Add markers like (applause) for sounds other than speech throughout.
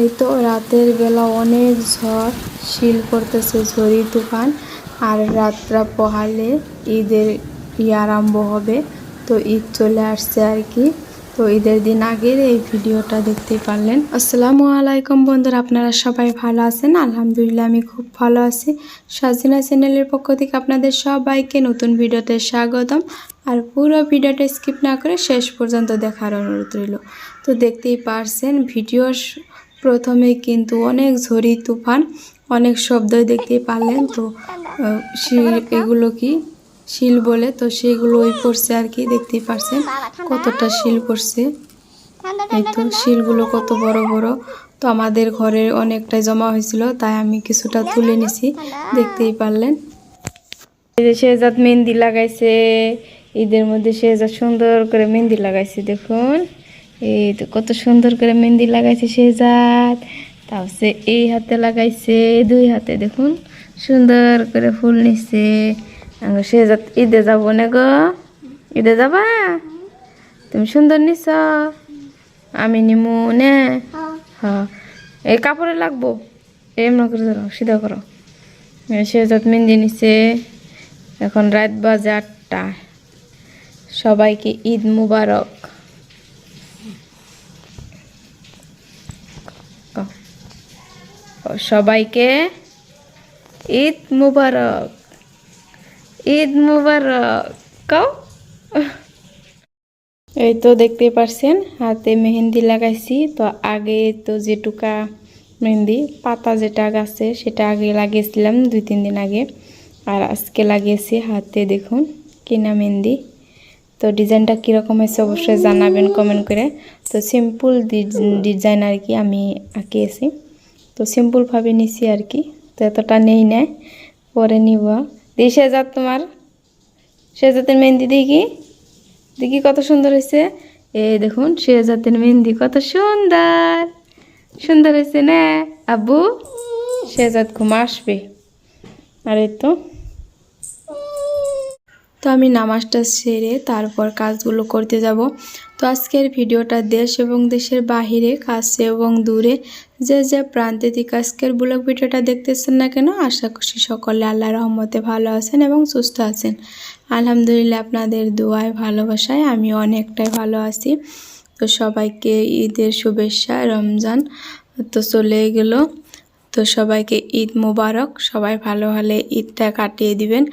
এই তো রাতের বেলা অনেক ঝড়, শিল পড়তেছে ঝড়ি তুফান আর রাতটা পোহালে ঈদের ই আরম্ভ হবে। তো ঈদ চলে আসছে আর কি। তো ঈদের দিন আগের এই ভিডিওটা দেখতে পারলেন। আসসালামু আলাইকুম বন্ধুরা, আপনারা সবাই ভালো আছেন? আলহামদুলিল্লাহ, আমি খুব ভালো আছি। সাজিনা চ্যানেলের পক্ষ থেকে আপনাদের সবাইকে নতুন ভিডিওতে স্বাগতম। আর পুরো ভিডিওটা স্কিপ না করে শেষ পর্যন্ত দেখার অনুরোধ রইল। তো দেখতেই পারছেন, ভিডিওর প্রথমে কিন্তু অনেক ঝড়ি, তুফান, অনেক শব্দই দেখতে পারলেন। তো এগুলো কি শিল বলে? তো সেগুলো ওই পড়ছে আর কি দেখতেই পারছেন কতটা শিল পড়ছে এই তো শিলগুলো কত বড় বড়। তো আমাদের ঘরে অনেকটাই জমা হয়েছিল, তাই আমি কিছুটা তুলে নিছি, দেখতেই পারলেন। শেহজাদ মেহেন্দি লাগাইছে, ঈদের মধ্যে শেহজাদ সুন্দর করে মেহেন্দি লাগাইছে, দেখুন। এই তো কত সুন্দর করে মেহেন্দি লাগাইছে শেহজাদ তারপরে এই হাতে লাগাইছে, দুই হাতে দেখুন, সুন্দর করে ফুল আঙ্গো শেহজাদ ঈদে যাব না গো। ঈদে যাবা? তুমি সুন্দর নিছ। আমি নিমু, নে। এই কাপড়ে লাগবো। এমন করে, ধরো, সিধা করো। শেহজাদ মেহেন্দি নিছে। এখন রাত বাজে আটটা। সবাইকে ঈদ মুবারক কও। ও, সবাইকে ঈদ মুবারক। ঈদ মুবারক। কও। এই তো দেখতে পারছেন, হাতে মেহেন্দি লাগাইছি। তো আগে তো যেটুকা মেহেন্দি, পাতা যেটা গাছে, সেটা আগে লাগিয়েছিলাম দুই, তিন দিন আগে। আর আজকে লাগিয়েছি হাতে দেখুন, কিনা মেহেন্দি। তো ডিজাইনটা কীরকম হয়েছে অবশ্যই জানাবেন কমেন্ট করে। তো সিম্পল ডিজাইন আর কি আমি আঁকিয়েছি। তো সিম্পলভাবে নিছি আর কি তো এতটা নেই নেয় পরে নিব। দিয়ে সেজাত তোমার, সেজাতের মেহেন্দি দেখি। দেখি কত সুন্দর হয়েছে। এই দেখুন, সেজাতের মেহেন্দি কত সুন্দর। সুন্দর হয়েছে না? আব্বু, সেজাত ঘুম আসবে। আর এই তো। তো আমি নামাজটা সেরে তারপর কাজগুলো করতে যাব। তো আজকের ভিডিওটা দেশ এবং দেশের বাহিরে, কাছে এবং দূরে যে যে প্রান্তে থেকে আজকের ব্লগ ভিডিওটা দেখতেছেন না কেন, আশা করছি সকলে আল্লাহ রহমতে ভালো আছেন এবং সুস্থ আছেন। আলহামদুলিল্লাহ আপনাদের দোয়ায়, ভালোবাসায় আমি অনেকটাই ভালো আছি। তো সবাইকে ঈদের শুভেচ্ছা, রমজান তো চলে গেল। তো সবাইকে ঈদ মোবারক, সবাই ভালো হলে ঈদটা কাটিয়ে দিবেন।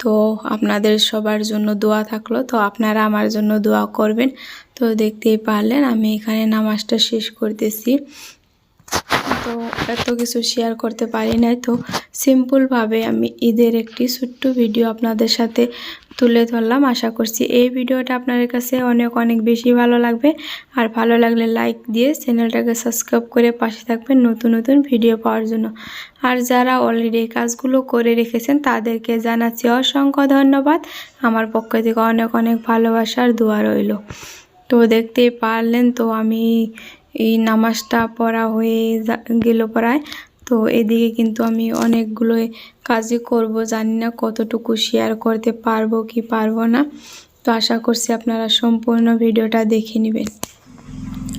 তো আপনাদের সবার জন্য দোয়া থাকল। তো আপনারা আমার জন্য দোয়া করবেন। তো দেখতেই পারলেন, আমি এখানে নামাজটা শেষ করতেছি। তো এত কিছু শেয়ার করতে পারি নাই। তো সিম্পলভাবে আমি ঈদের একটি ছোট্ট ভিডিও আপনাদের সাথে তুলে ধরলাম। আশা করছি এই ভিডিওটা আপনাদের কাছে অনেক অনেক বেশি ভালো লাগবে। আর ভালো লাগলে লাইক দিয়ে চ্যানেলটাকে সাবস্ক্রাইব করে পাশে থাকবেন নতুন নতুন ভিডিও পাওয়ার জন্য। আর যারা অলরেডি এই কাজগুলো করে রেখেছেন, তাদেরকে জানাচ্ছি অসংখ্য ধন্যবাদ। আমার পক্ষ থেকে অনেক অনেক ভালোবাসার দোয়া রইল। তো দেখতেই পারলেন, তো আমি এই নামাজটা পড়া হয়ে গেল পড়ায় তো এদিকে কিন্তু আমি অনেকগুলো কাজই করব, জানি না কতটুকু শেয়ার করতে পারব কি পারব না। তো আশা করছি আপনারা সম্পূর্ণ ভিডিওটা দেখে নেবেন।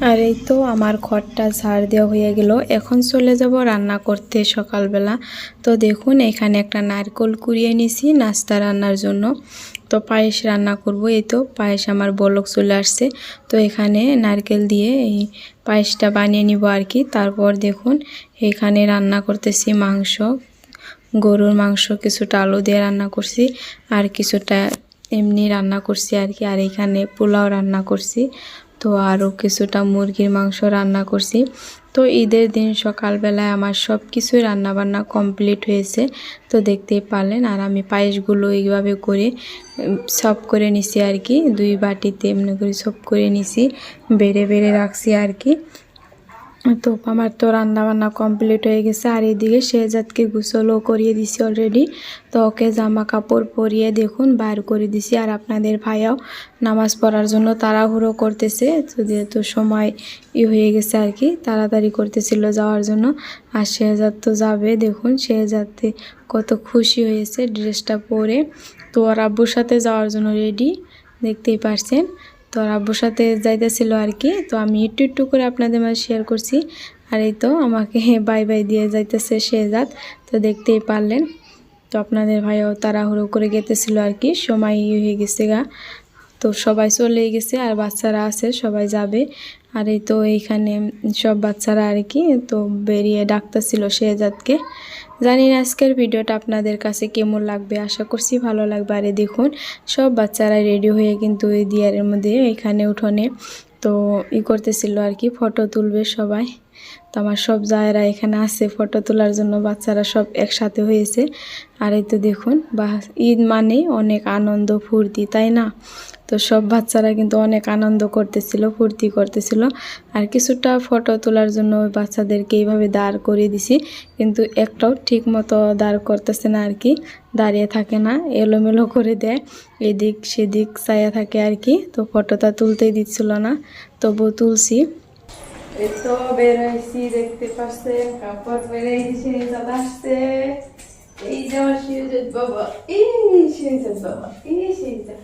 আর এই তো আমার ঘরটা ঝাড় দেওয়া হয়ে গেল। এখন চলে যাব রান্না করতে সকালবেলা। তো দেখুন, এখানে একটা নারকল কুড়িয়ে নিছি নাস্তা রান্নার জন্য। তো পায়েস রান্না করব। এই তো পায়েস আমার বলক চলে আসছে। তো এখানে নারকেল দিয়ে এই পায়েসটা বানিয়ে নিব আর কি। তারপর দেখুন, এখানে রান্না করতেছি মাংস। গরুর মাংস, কিছুটা আলু দিয়ে রান্না করছি আর কিছুটা এমনি রান্না করছি আর কি। আর এখানে পোলাও রান্না করছি। তো আরও কিছুটা মুরগির মাংস রান্না করছি। তো ঈদের দিন সকালবেলায় আমার সব কিছুই রান্নাবান্না কমপ্লিট হয়েছে। তো দেখতেই পারলেন, আর আমি পায়েসগুলো এইভাবে করে সব করে নিছি আর কি। দুই বাটিতে এমনি করে, সব করে নিছি। বেড়ে বেড়ে রাখছি আর কি। তো আমার তো রান্না বান্না কমপ্লিট হয়ে গেছে। আর এদিকে শেহজাদকে গোসলও করিয়ে দিছি অলরেডি তো ওকে জামা কাপড় পরিয়ে দেখুন বার করে দিছি। আর আপনাদের ভাইয়াও নামাজ পড়ার জন্য তাড়াহুড়ো করতেছে, তো যেহেতু সময় ই হয়ে গেছে আর কি, তাড়াতাড়ি করতেছিল যাওয়ার জন্য। আর শেহজাদ তো যাবে, দেখুন শেহজাদে কত খুশি হয়েছে ড্রেসটা পরে। তো ওর আব্বুর সাথে যাওয়ার জন্য রেডি দেখতেই পারছেন। তো আর আব্বুর সাথে যাইতেছিল আর কি, তো আমি একটু একটু করে আপনাদের মাঝে শেয়ার করছি। আর এই তো আমাকে (laughs) বাই বাই দিয়ে যাইতেছে শেজাদ তো দেখতেই পারলেন। তো আপনাদের ভাইও তাড়াহুড়ো করে গেতেছিল আর কি সময় হয়ে গেছে গা। তো সবাই চলে গেছে আর বাচ্চারা আছে, সবাই যাবে। আর এই তো এইখানে সব বাচ্চারা আর কি, তো বেরিয়ে ডাকতেছিল শেহজাদকে। জানি না আজকের ভিডিওটা আপনাদের কাছে কেমন লাগবে, আশা করছি ভালো লাগবে। আরে দেখুন, সব বাচ্চারা রেডি হয়ে কিন্তু এই দিয়ারের মধ্যে, এখানে উঠোনে তো ই করতেছিল আর কি ফটো তুলবে সবাই। তো আমার সব জায়গা এখানে আছে ফটো তোলার জন্য বাচ্চারা সব একসাথে হয়েছে। আর এই তো দেখুন বা ঈদ মানে অনেক আনন্দ, ফুর্তি, তাই না? তো সব বাচ্চারা কিন্তু অনেক আনন্দ করতেছিল, ফুর্তি করতেছিল। আর কিছুটা ফটো তোলার জন্য ওই বাচ্চাদেরকে এইভাবে দাঁড় করিয়ে দিছি। কিন্তু একটাও ঠিক মতো দাঁড় করতেছে না আর কি, দাঁড়িয়ে থাকে না, এলোমেলো করে দেয়। এদিক সেদিক চাইয়া থাকে আর কি, তো ফটোটা তুলতেই দিচ্ছিল না, তবুও তুলছি। তো বেরোইছি দেখতে পাচ্ছেন, কাপড় বেরোইছি দাদা আসছে। এই যে বাবা, এই শিবজাত বাবা, এই শিবজাত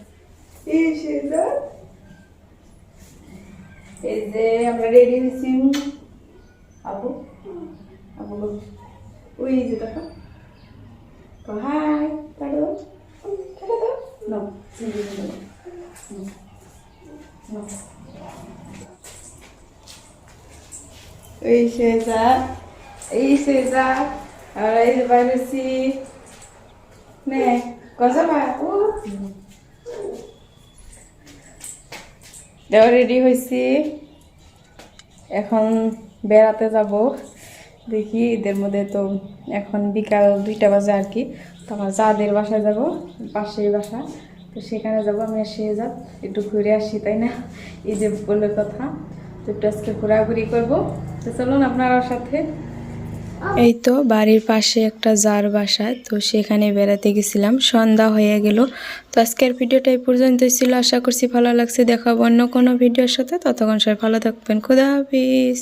এই শিবজাত এই যে আমরা রেডি হয়েছি আবু আবু বল। ওই যে দেখো তো হাই তাড়ো টাটা দাও নো নো এই সেজা এই সেজা আর এই যে বাইরেছি নে কজা বা ও দেওয়া রেডি হয়েছি। এখন বেড়াতে যাব। দেখি ঈদের মধ্যে তো এখন বিকাল দুইটা বাজে আর কি। তো আমার যাদের বাসায় যাব পাশেই বাসা, তো সেখানে যাব। আমি এসে যাব একটু ঘুরে আসি, তাই না? এই যে বলে কথা। তো একটু আজকে ঘোরাঘুরি করব। তো চলুন আপনার সাথে এই তো বাড়ির পাশে একটা জার বাসা, তো সেখানে বেড়াতে গেছিলাম, সন্ধ্যা হয়ে গেল। তো আজকের ভিডিওটা এই পর্যন্ত ছিল, আশা করছি ভালো লাগছে, দেখাবো অন্য কোনো ভিডিওর সাথে, ততক্ষণ সবাই ভালো থাকবেন, খুদা হাফিজ।